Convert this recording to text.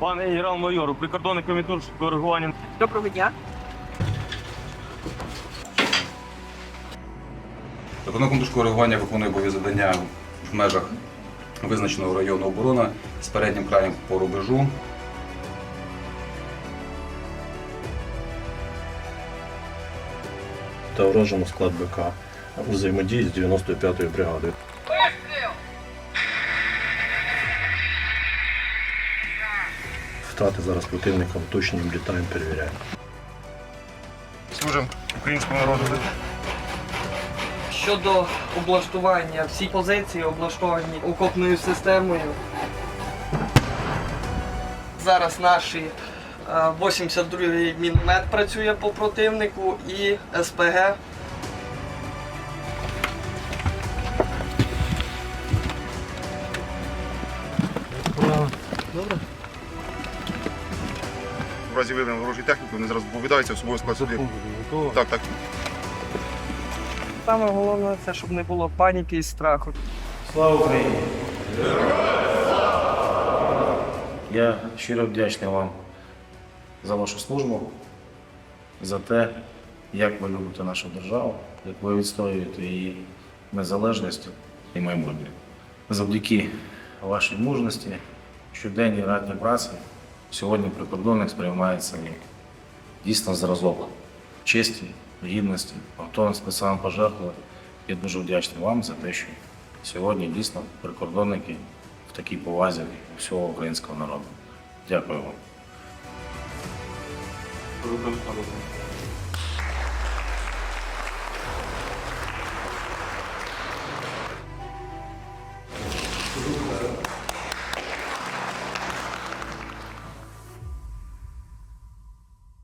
Пане генерал-майор, прикордонний комітет коригування. Доброго дня. Душ коригування виконує бойові завдання в межах визначеного району оборони з переднім краєм по рубежу. та вражено склад БК у взаємодії з 95-ю бригадою. Втрати зараз противникам точно літаємо, перевіряємо. Служимо українському народу. Щодо облаштування, всі позиції облаштовані окопною системою. Зараз наш е, 82-й міномет працює по противнику і СПГ. В разі виявлення ворожої техніки вони зараз доповідаються особовий склад сюди. Так, так. Саме головне це, щоб не було паніки і страху. Слава Україні! Я щиро вдячний вам за вашу службу, за те, як ви любите нашу державу, як ви відстоюєте її незалежність і майбутнє. Завдяки вашій мужності, щоденній ратній праці, сьогодні прикордонник сприймається як дійсно зразок честі, гідності, готовності сам пожертвував. Я дуже вдячний вам за те, що сьогодні дійсно прикордонники в такій повазі всього українського народу. Дякую вам.